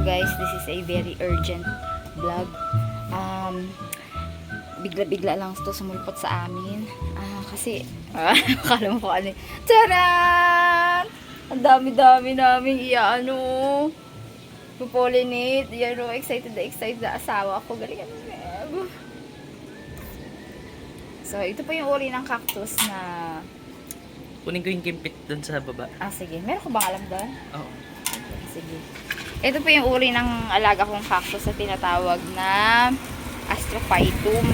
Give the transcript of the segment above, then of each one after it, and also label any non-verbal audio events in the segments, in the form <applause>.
Hello guys, this is a very urgent vlog. Um, bigla-bigla lang ito sumulpot sa amin. Ah, kasi, <laughs> ah, akala mo ko ano. Taran! Ang dami-dami namin iaano. Pupollinate. Yan o, excited na excited na asawa ko. Galing ano. So, ito po yung uri ng cactus na... Kunin ko yung gimpit dun sa baba. Ah, sige. Meron ko bang alam doon? Oo. Sige. Ito po yung uri ng alaga kong cactus na tinatawag na Astrophytum.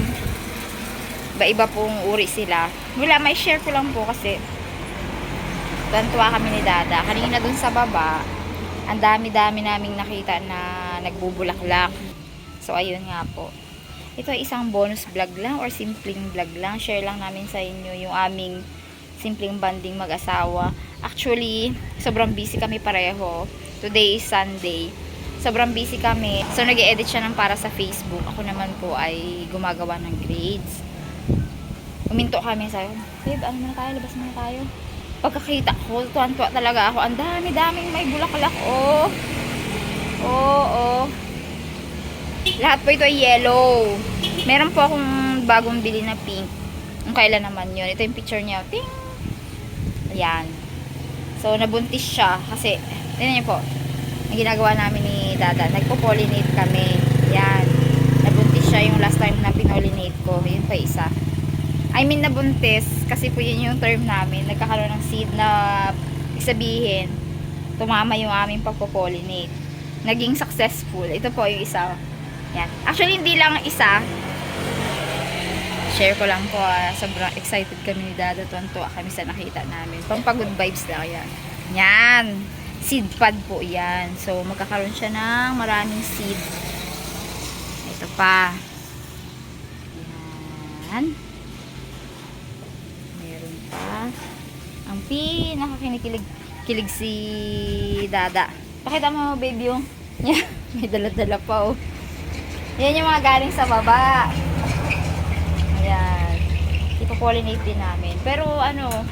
Iba-iba pong uri sila. Wala, may share ko lang po kasi tuwan kami ni Dada. Kanina dun sa baba, ang dami-dami naming nakita na nagbubulaklak. So, ayun nga po. Ito ay isang bonus vlog lang or simpleng vlog lang. Share lang namin sa inyo yung aming simpleng banding mag-asawa. Actually, sobrang busy kami pareho. Today is Sunday. Sobrang busy kami. So, nag edit siya ng para sa Facebook. Ako naman po ay gumagawa ng grades. Uminto kami sa babe, ano muna tayo? Labas muna tayo. Pagkakita ko, tuwan-tuwa talaga ako. Ang dami-daming may bulaklak. Oh. Oo, oh, Lahat po ito ay yellow. Meron po akong bagong bili na pink. Kung kailan naman yun. Ito yung picture niya. Ting! Ayan. So, nabuntis siya kasi, tingnan niyo po, ang ginagawa namin ni Dada, nagpo-pollinate kami. Yan. Nabuntis siya yung last time na pinollinate ko. Yun pa isa. I mean, nabuntis, kasi po yun yung term namin. Nagkakaroon ng seed na, isabihin, tumama yung aming pagpo-pollinate. Naging successful. Ito po yung isa. Yan. Actually, hindi lang isa. Share ko lang po. ah. sobrang excited kami ni Dada. Tuwan-tuwa kami sa nakita namin. Pampagood vibes lang yan. Yan. Seed pod po yan. So, magkakaroon siya ng maraming seed. Ito pa. Yan. Meron pa. Ang pinakakinikilig kilig si Dada. Pakita mo, baby, yung yan. <laughs> May dala-dala pa, oh. Yan yung mga galing sa baba. Ayan. Ipo-pollinate din namin. Pero ano,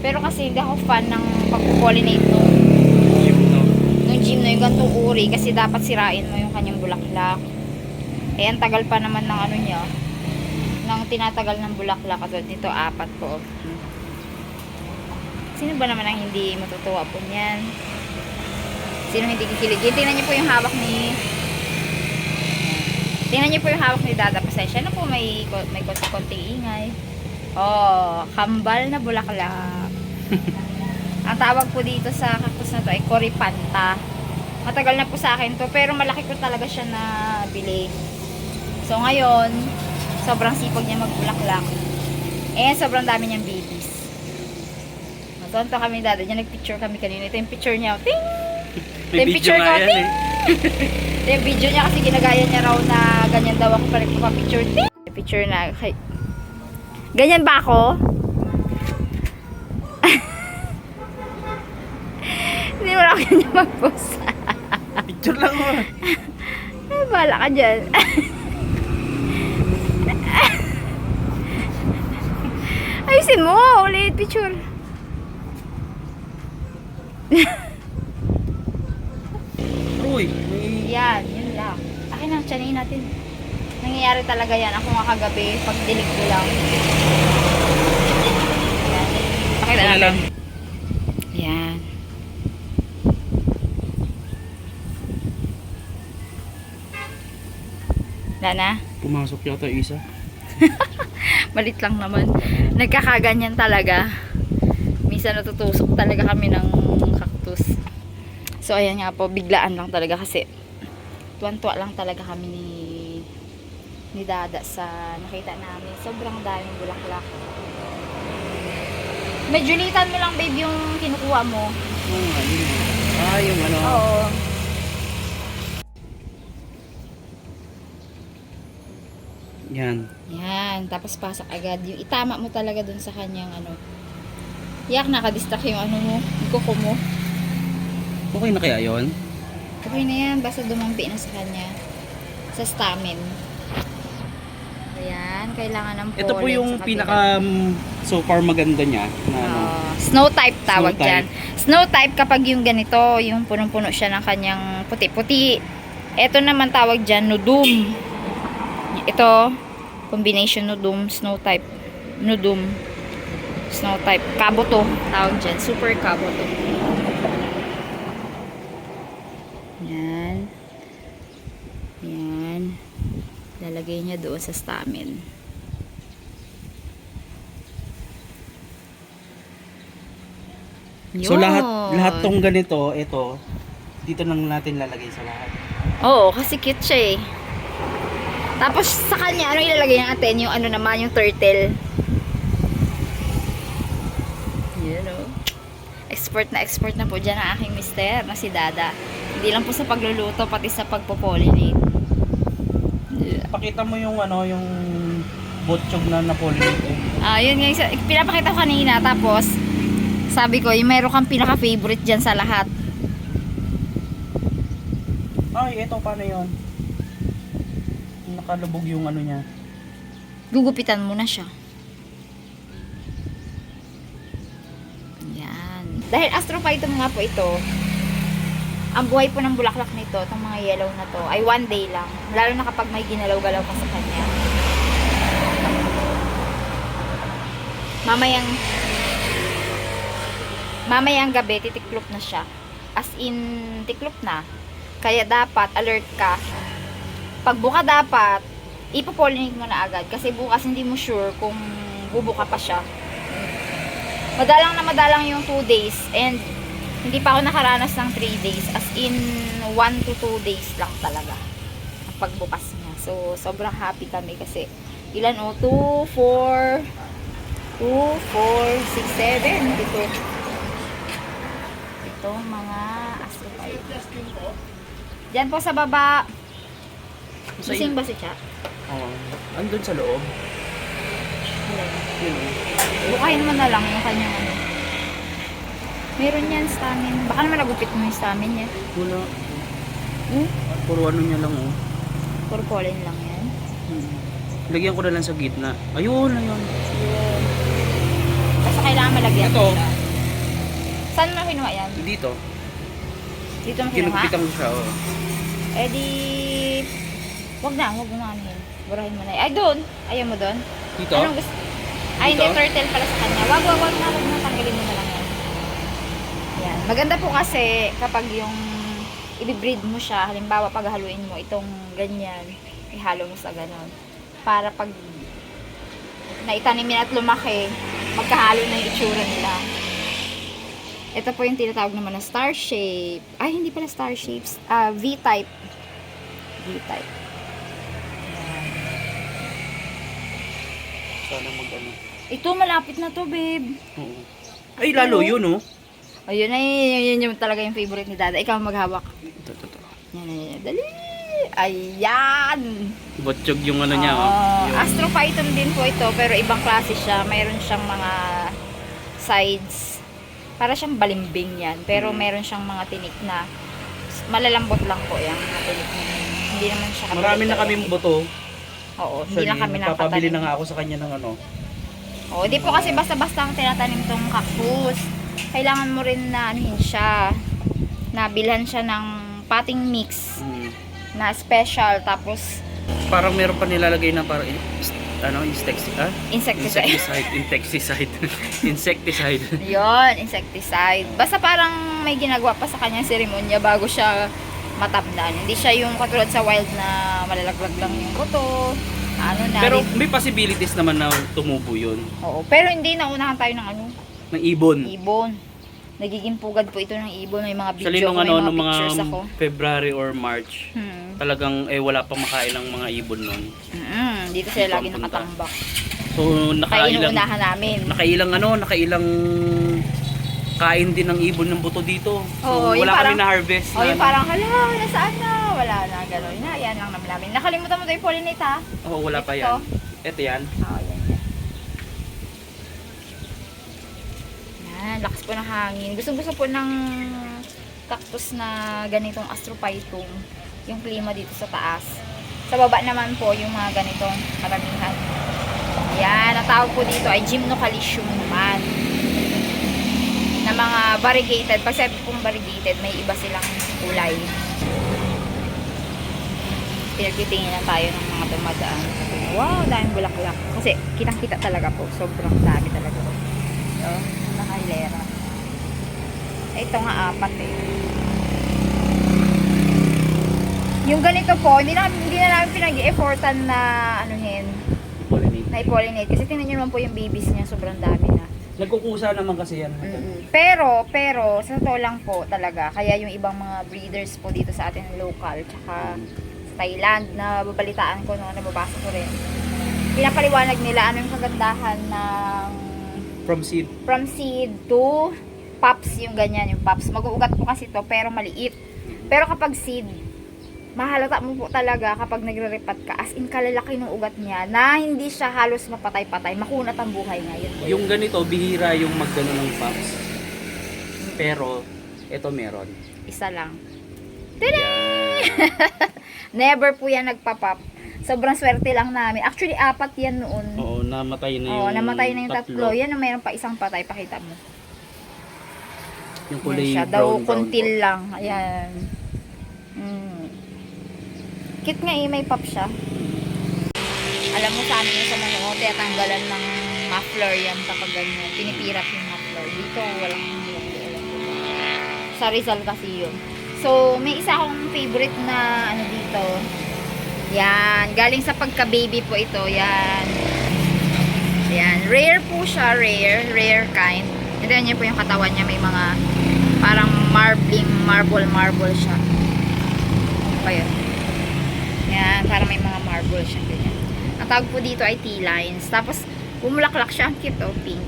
pero kasi hindi ako fan ng pag-pollinate nung, Yung no. nung gym na yung gantong uri kasi dapat sirain mo yung kanyang bulaklak. Eh, ang tagal pa naman ng ano niya, ng tinatagal ng bulaklak. Katulad nito, apat po. Sino ba naman ang hindi matutuwa po niyan? Sino hindi kikiligin? Tingnan niyo po yung hawak ni Tingnan niyo po yung hawak ni Dada. Pasensya na po may, may konti-konting ingay. Oh, kambal na bulaklak. Ang tawag po dito sa cactus na to ay Coripanta. Matagal na po sa akin to, pero malaki ko talaga siya na bili. So ngayon, sobrang sipag niya magbulaklak. Eh, sobrang dami niyang babies. Matonto kami dada. Diyan nagpicture kami kanina. Ito yung picture niya. Ting! May Yung picture ko, yan eh. <laughs> Ito yung video niya kasi ginagaya niya raw na ganyan daw ako pa nagpapapicture. Ting! Picture na. Ganyan ba ako? Ako ganyan mag-post. Picture lang mo. Ay, bahala ka dyan. Ayusin mo, ulit picture. Uy, may... Yan, yun lang. Akin na, tsanin natin. Nangyayari talaga yan. Ako nga kagabi, pag dilig ko lang. Yan. Pakita Ano natin. Yan. Wala na? Pumasok yata isa. <laughs> Malit lang naman. Nagkakaganyan talaga. Minsan natutusok talaga kami ng cactus. So, ayan nga po. Biglaan lang talaga kasi tuwan-tuwa lang talaga kami ni ni Dada sa nakita namin. Sobrang daming bulaklak. Medyo litan mo lang, babe, yung kinukuha mo. Oo yun. Ah, yung ano. Oo. Yan. Yan. Tapos pasok agad. Yung itama mo talaga dun sa kanyang ano. Yak, nakadistract yung ano mo. Yung kuko mo. Okay na kaya yun? Okay na yan. Basta dumampi na sa kanya. Sa stamen. Ayan. Kailangan ng pollen Ito po yung pinaka um, so far maganda niya na ano. Oo. snow type tawag Snow type. dyan. Snow type kapag yung ganito, yung punong-puno siya ng kanyang puti-puti. Ito naman tawag dyan, nudum. Ito, combination nudum, snow type. Nudum. Snow type. Kabo to, tawag dyan. Super kabo to. Yan. Yan. Lalagay niya doon sa stamin. So lahat Yun. lahat tong ganito, ito, dito nang natin lalagay sa lahat. Oo, kasi cute siya eh. Tapos sa kanya, ano ilalagay natin? Yung ano naman, yung turtle. Yan o. Expert na expert na po dyan ang aking mister na si Dada. Hindi lang po sa pagluluto, pati sa pagpo-pollinate. Yeah. Pakita mo yung ano, yung botchog na napollinate. eh. Ah, yun nga, pinapakita ko kanina, tapos sabi ko, yung meron kang pinaka-favorite dyan sa lahat. Ay, ito paano yun? Nakalubog yung ano niya. gugupitan mo na siya. Yan. Dahil astrophytum nga po ito, ang buhay po ng bulaklak nito, itong mga yellow na to, ay one day lang. Lalo na kapag may ginalaw-galaw ka sa kanya. Mamayang mamayang gabi, titiklop na siya. As in, tiklop na. Kaya dapat alert ka pagbuka dapat, ipopollinate mo na agad. Kasi bukas hindi mo sure kung bubuka pa siya. Madalang na madalang yung 2 days. And hindi pa ako nakaranas ng 3 days. As in, 1 to 2 days lang talaga. Ang pagbukas niya. So, sobrang happy kami kasi ilan o? 2, 4, 2, 4, 6, 7, ito. Ito, mga astrophyte. Diyan po sa baba, Gising ba si Cha? Oh, andun sa loob. Yun. Bukayin mo na lang yung kanyang ano. Meron yan stamin. Baka naman nagupit mo yung stamin niya. Wala. Hmm? Puro ano niya lang oh. Puro pollen lang yan. Hmm. Lagyan ko na lang sa gitna. Ayun, ayun. Yun. Basta kailangan malagyan Ito. siya. Saan mo kinuha yan? Dito. Dito mo kinuha? Kinugpitan ko siya oh. Eh di... Wag na, wag mo na ano yun. Burahin mo na yun. Ay, doon! Ayaw mo doon? Dito? Anong gusto? Ay, hindi, turtle pala sa kanya. Wag, wag, wag na, wag na, tanggalin mo na lang yan. Yan. Maganda po kasi kapag yung ibibreed mo siya, halimbawa pag haluin mo itong ganyan, ihalo mo sa ganon. Para pag naitanimin at lumaki, magkahalo na yung itsura nila. Ito po yung tinatawag naman na star shape. Ay, hindi pala star shapes. Ah, V-type. V-type. Sana mag ano. Ito, malapit na to, babe. Oo. Ay, lalo Ano? yun oh. Ayun ay, yun, yun yung talaga yung favorite ni Dada. Ikaw maghawak. Ito, ito, ito. Yan, yan, yan. Dali! Ayan! Botchog yung ano niya Oo. oh. Yung- Astrophyton din po ito, pero ibang klase siya. Mayroon siyang mga sides. Para siyang balimbing yan. Pero Hmm. meron siyang mga tinik na malalambot lang po yan. Mga tinik yun. Hindi naman siya Marami na ng- kami buto. Oo, hindi lang kami Papabili nakatanim. na nga ako sa kanya ng ano. Oo, di po kasi basta-basta ang tinatanim tong cactus. Kailangan mo rin na anuhin siya. Nabilhan siya ng potting mix Hmm. na special tapos Parang meron pa nilalagay na parang ano, insecticide. Ah? insecticide. Insecticide. Insecticide. <laughs> insecticide. Yon, insecticide. Basta parang may ginagawa pa sa kanyang seremonya bago siya matabdan. Hindi siya yung katulad sa wild na malalaglag lang yung buto. Ano na. Pero may possibilities naman na tumubo yun. Oo, pero hindi naunahan tayo ng ano, Ng ibon. ibon. Nagiging pugad po ito ng ibon. May mga video ako, may ano, mga mga pictures ako. February or March. Hmm. Talagang eh wala pang makain ng mga ibon nun. Mm, dito sila lagi nakatambak. So Kaya nakailang inuunahan namin. nakailang ano, nakailang kain din ng ibon ng buto dito. So Oo, yung wala parang- kami na harvest. O yung parang, hala, nasaan na? Wala na, gano'n. Na, yan lang naman namin. Nakalimutan mo to yung pollinate ha? Oo, wala pa Ito. yan. Ito yan. Oo, yan yan. Yan, lakas po ng hangin. Gusto gusto po ng cactus na ganitong astrophytum. Yung klima dito sa taas. Sa baba naman po yung mga ganitong karamihan. Yan, ang tawag po dito ay gymnocalcium naman. Na mga variegated. Pag sabi pong variegated, may iba silang kulay. Pinagtitingin lang tayo ng mga dumadaan. Wow, daming bulaklak. Kasi kitang-kita talaga po. Sobrang dami talaga po. So, nakahilera. Eh, Ito nga apat eh. Yung ganito po, hindi na, hindi na namin pinag-effortan na anuhin, Pollinate. na i-pollinate. Kasi tingnan nyo naman po yung babies niya, sobrang dami na. Nagkukusa naman kasi yan. Mm-mm. Pero, pero, sa totoo lang po talaga, kaya yung ibang mga breeders po dito sa atin local, tsaka sa Thailand, na babalitaan ko, no, nababasa ko rin. Pinapaliwanag nila ano yung kagandahan ng From seed. from seed to pops yung ganyan, yung pops. Mag-uugat po kasi to pero maliit. Pero kapag seed, mahalata mo po talaga kapag nagre-repat ka, as in kalalaki ng ugat niya, na hindi siya halos mapatay-patay, makunat ang buhay niya. Yun po yun. Yung ganito, bihira yung magdano ng pops. Pero, ito meron. Isa lang. Yan. <laughs> Never po yan nagpa-pop. Sobrang swerte lang namin. Actually, apat yan noon. Oo, namatay na yung Oo, namatay na yung tatlo. Yan, mayroon pa isang patay. Pakita mo. Yung Yan kulay siya. brown, Daw, brown kuntil po. lang. Ayan. Mm. Kit nga eh, may pop siya. Alam mo sa amin sa Manote, tanggalan ng muffler yan kapag ganyan. Pinipirat yung muffler. Dito, walang. Sa Rizal kasi yun. So, may isa akong favorite na ano dito. Yan. Galing sa pagka-baby po ito. Yan. Yan. Rare po siya. Rare. Rare kind. And then niya po yung katawan niya. May mga parang marbling, marble, marble siya. Pa yun? Yan. Parang may mga marble siya. Ganyan. Ang tawag po dito ay T-lines. Tapos, bumulaklak siya. Ang cute oh. Pink.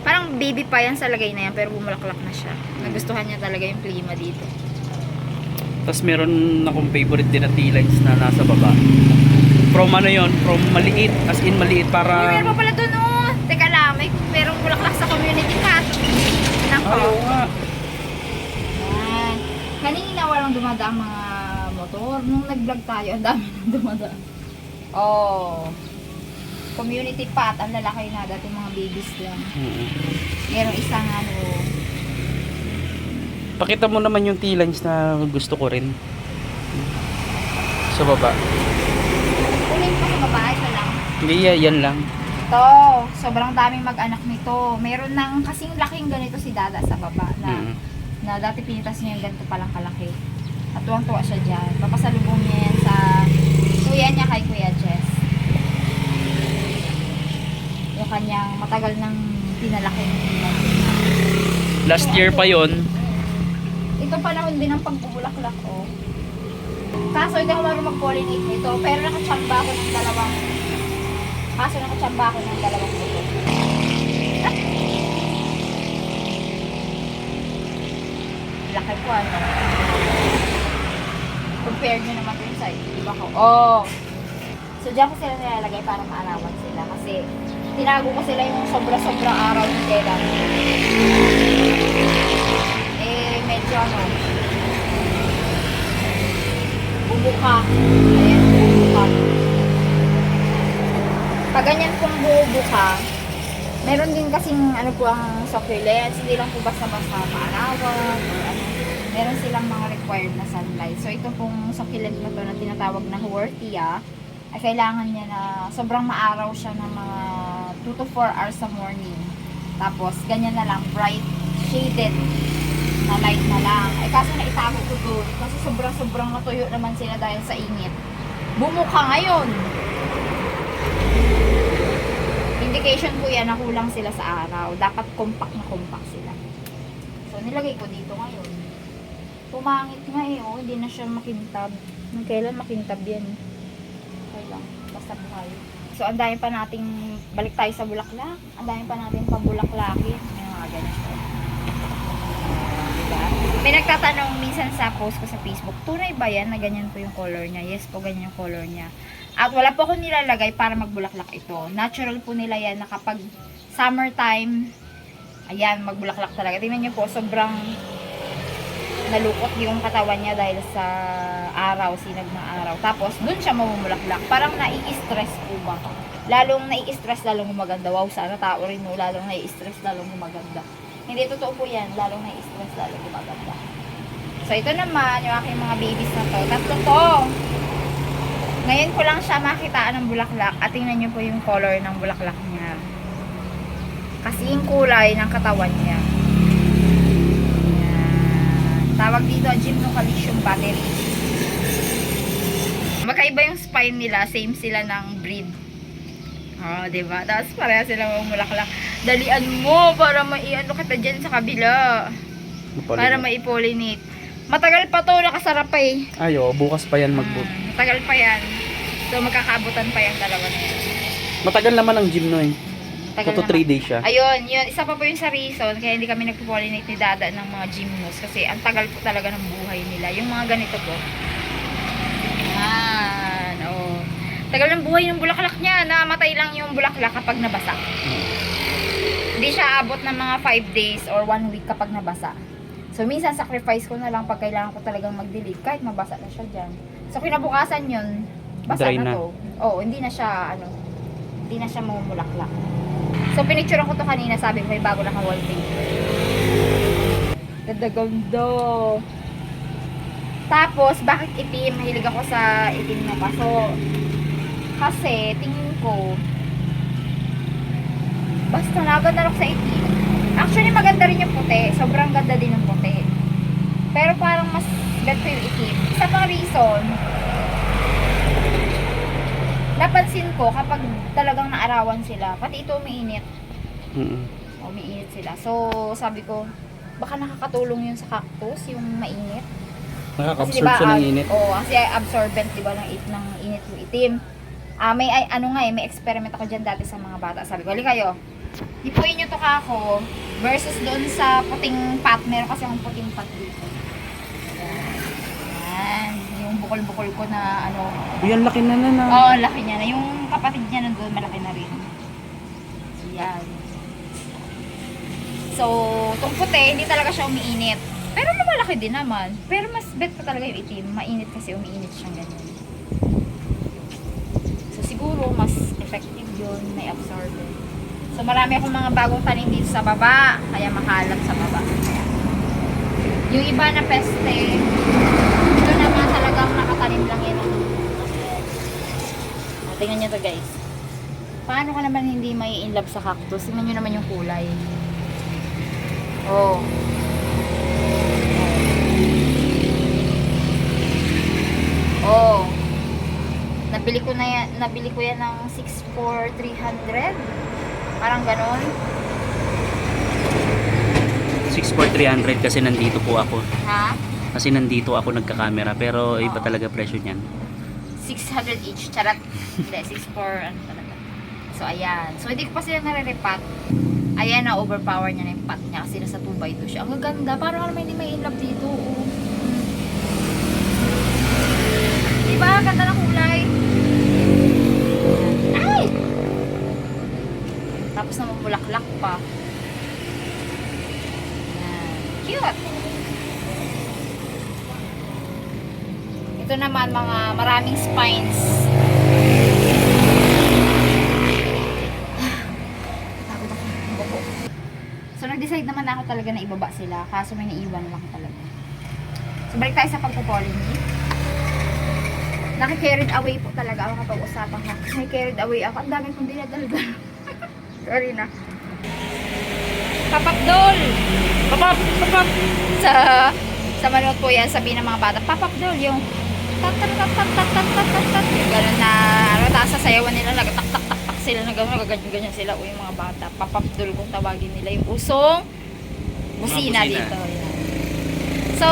Parang baby pa yan sa lagay na yan. Pero bumulaklak na siya. Nagustuhan niya talaga yung klima dito. Tapos meron akong favorite din na T-lines na nasa baba. From ano yon From maliit, as in maliit para... meron pa pala dun oh. Teka lang, may merong bulaklak sa community cat. Nako. Ay. Yan. Kanina walang dumadaang mga motor. Nung nag-vlog tayo, ang dami nang dumadaan. Oh. Community pat, ang lalaki na. Dati mga babies lang. Oo. Merong isang ano. Pakita mo naman yung T-lines na gusto ko rin. Sa baba. Kunin pa sa babae ko lang. Hindi, ya- yan lang. Ito, sobrang daming mag-anak nito. Meron ng kasing laking ganito si Dada sa baba na, Mm. na dati pinitas niya yung ganito palang kalaki. At tuwang-tuwa siya dyan. Papasalubong niya yan sa kuya niya kay Kuya Jess. Yung kanyang matagal nang pinalaking Last year pa yon Ito panahon din ng pagpupulaklak ko. Kaso hindi ako marunong mag-pollinate nito. Pero nakachamba ako ng dalawang Kaso nakachamba ako ng dalawang puto. Ah! <laughs> Laki po ano. Compare nyo naman dun sa iba ko. Oh! So diyan ko sila nilalagay para maalawan sila. Kasi tinago ko sila yung sobra-sobra araw ng tela. Eh, medyo ano, bubuka. Ayan, bubuka. Pag ganyan pong bubuka, meron din kasing ano po ang succulents, hindi lang po basta-basta paarawan or ano. Meron silang mga required na sunlight. So, ito pong succulent na to na tinatawag na Huertia, ay kailangan niya na sobrang maaraw siya ng mga 2 to 4 hours sa morning. Tapos, ganyan na lang, bright shaded na light na lang. Ay kaso na itago ko doon. Kasi sobrang-sobrang natuyo naman sila dahil sa init. Bumuka ngayon. Indication po yan na kulang sila sa araw. Dapat compact na compact sila. So, nilagay ko dito ngayon. Pumangit nga eh, oh. Hindi na siya makintab. Nung kailan makintab yan? Okay lang. Basta buhay. So, ang dami pa nating, balik tayo sa bulaklak. Ang dami pa natin pabulaklakin. May mga ganito. Diba? May nagtatanong minsan sa post ko sa Facebook, tunay ba yan na ganyan po yung color niya? Yes po, ganyan yung color niya. At wala po akong nilalagay para magbulaklak ito. Natural po nila yan na kapag summertime, ayan, magbulaklak talaga. Tingnan niyo po, sobrang nalukot yung katawan niya dahil sa araw, sinag ng araw. Tapos, dun siya mamumulaklak. Parang nai-stress po ba? Lalong nai-stress, lalong gumaganda. Wow, sana tao rin mo. Lalong nai-stress, lalong gumaganda. Hindi totoo po yan. Lalo na stress, lalo gumaganda. So, ito naman, yung aking mga babies na to. Tatlo to. Ngayon ko lang siya makitaan ng bulaklak. At tingnan nyo po yung color ng bulaklak niya. Kasi yung kulay ng katawan niya. Tawag dito, gymnocalcium battery. Magkaiba yung spine nila. Same sila ng breed. Oh, ba? Tapos pareha sila mamulaklak. Dalian mo para maiano kita diyan sa kabila. Para mai-pollinate. Matagal pa 'to, nakasarap pa eh. Ayo, bukas pa yan magbu. Mm, matagal pa 'yan. So magkakaabutan pa yan dalawa. Matagal naman ang gym no eh. Ito naman. 3 days siya. Ayun, yun. Isa pa po yun sa reason kaya hindi kami nagpo-pollinate ni Dada ng mga gymnos kasi ang tagal po talaga ng buhay nila. Yung mga ganito po. Yan. Oh. Tagal ng buhay ng bulaklak niya. Namatay lang yung bulaklak kapag nabasa. Hindi siya abot ng mga 5 days or 1 week kapag nabasa. So, minsan sacrifice ko na lang pag kailangan ko talagang mag-delete kahit mabasa na siya dyan. So, kinabukasan yun, basa Dry na, na. to. Oo, hindi na siya, ano, hindi na siya mamumulaklak. So, pinicture ko to kanina, sabi ko may bago na wallpaper. Ganda ganda. Tapos, bakit itim? Mahilig ako sa itim na paso. Kasi, tingin ko, basta naganda ako sa itim. Actually, maganda rin yung puti. Sobrang ganda din yung puti. Pero parang mas ko yung itim. Sa mga reason, napansin ko kapag talagang naarawan sila, pati ito umiinit. Mm-mm. Umiinit sila. So, sabi ko, baka nakakatulong yun sa cactus, yung mainit. Nakaka-absorb siya ng init. Oo, kasi absorbent, di ba, ng, it, ng init yung itim. Ah, may, ay, ano nga eh, may experiment ako dyan dati sa mga bata. Sabi ko, kayo, ipuin nyo to kako versus doon sa puting pot. Meron kasi akong puting pot dito. Yan. Yung bukol-bukol ko na ano. Yan, laki na na na. Oo, laki niya na. Yung kapatid niya nandun, malaki na rin. Yan. So, itong puti, hindi talaga siya umiinit. Pero lumalaki din naman. Pero mas bet pa talaga yung itim. Mainit kasi umiinit siyang ganyan. So, siguro mas effective yun. May absorber. So, marami akong mga bagong tanim dito sa baba. Kaya makalat sa baba. Yung iba na peste, talagang nakatanim lang yan. O, tingnan nyo to guys. Paano ka naman hindi may in love sa cactus? Tingnan nyo naman yung kulay. Oh. Oh. Nabili ko na yan, nabili ko yan ng 6 for 300. Parang ganon. 6 for 300 kasi nandito po ako. Ha? Kasi nandito ako nagka-camera pero iba talaga presyo niyan. 600 each. Charat. Hindi, 6 for ano talaga. So, ayan. So, hindi ko pa sila nare-repat. Ayan na, overpower niya na yung pot niya kasi nasa 2x2 siya. Ang gaganda. Parang naman hindi may in love dito. Oh. Diba? Ganda ng kulay. Ay! Tapos naman bulaklak pa. Ayan. Cute. Ito naman mga maraming spines. So nag-decide naman na ako talaga na ibaba sila. Kaso may naiwan lang talaga. So balik tayo sa pagpo-pollinate. Naki-carried away po talaga ako kapag usapan ka. Naki-carried away ako. Ang dami kong dinadaldal. <laughs> Sorry na. Papapdol! Papap! Papap! sa sa manood po yan, sabi ng mga bata, papap doll, yung tat tat tat tat tat tat tat tat yung gano'n na, ano, tapos sa sayawan nila, nagatak tak tak tak sila na nagaganyan ganyan sila, o yung mga bata, papap doll kung tawagin nila, yung usong busina busina. dito. Yan. So,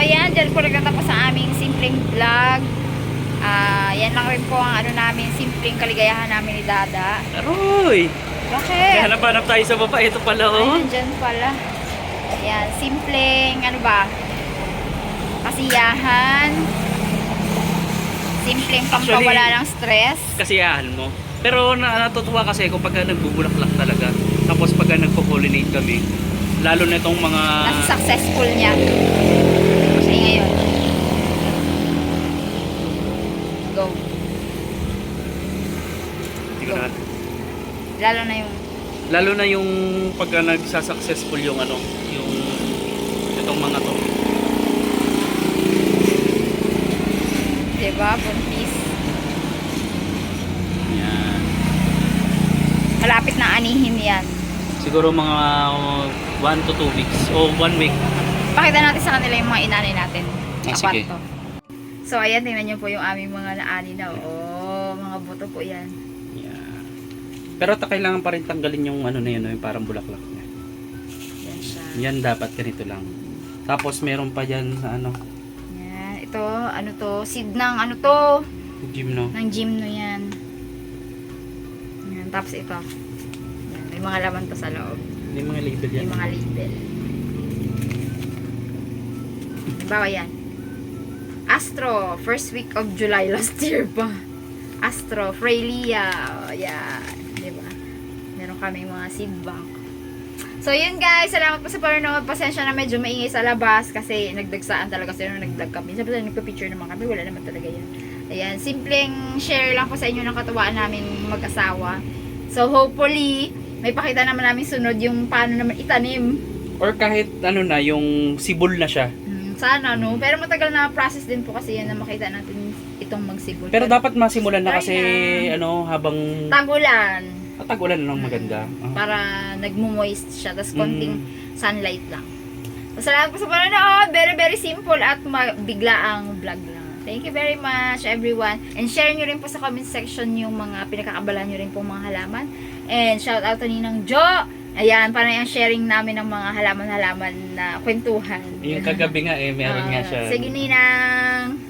ayan, dyan po nagtatapos ang aming simpleng vlog. Ah, yan lang rin po ang ano namin, simpleng kaligayahan namin ni Dada. Aroy! Bakit? Kaya hanap ay sa baba. Ito pala oh. Ay, nandyan pala. Ayan, simpleng, ano ba? Kasiyahan. Simpleng pampawala ng stress. Kasiyahan mo. Pero na natutuwa kasi kung pagka nagbubulaklak talaga. Tapos pagka nagpo-pollinate kami. Lalo na itong mga... Kasi successful niya. Kasi ngayon. Go. Hindi ko na- Lalo na yung Lalo na yung pagka nagsasuccessful yung ano, yung itong mga to. Diba? Buntis. Yan. Malapit na anihin yan. Siguro mga 1 to 2 weeks o 1 week. Pakita natin sa kanila yung mga inani natin. Ah, sige. kwarto. So, ayan, tingnan nyo po yung aming mga naani na. Oh, mga buto po yan. Yan. Pero ta kailangan pa rin tanggalin yung ano na yun, yung parang bulaklak niya. Yan siya. Yan dapat ganito lang. Tapos meron pa dyan sa ano. Ito, ano to? Seed ng ano to? gym no. Ng gymno yan. Yan. Tapos ito. Yan. May mga laman to sa loob. May mga label yan. May mga label. Halimbawa yan. Astro, first week of July last year pa. Astro, Freya. Oh, yan. Diba? Meron kami mga seed bank. So, yun guys. Salamat po sa panonood. Pasensya na medyo maingay sa labas kasi nagdagsaan talaga sila nung nagdag kami. Sabi nila, nagpa-picture naman kami. Wala naman talaga yan. Ayan. Simpleng share lang po sa inyo ng katuwaan namin mag-asawa. So, hopefully, may pakita naman namin sunod yung paano naman itanim. Or kahit ano na, yung sibol na siya. Hmm, sana, no? Pero matagal na process din po kasi yan na makita natin itong magsibol. Pero dapat masimulan na kasi Try ano habang Tagulan. Tatagulan na ng maganda. Ah. Para nagmo-moist siya. Tapos konting Mm. sunlight lang. So, salamat po sa panonood. Very, very simple at bigla ang vlog lang. Thank you very much, everyone. And share nyo rin po sa comment section yung mga pinakakabalan nyo rin po mga halaman. And shout out to Ninang Jo. Ayan, para yung sharing namin ng mga halaman-halaman na kwentuhan. Yung kagabi nga eh, meron nga Ah, siya. Sige, Ninang.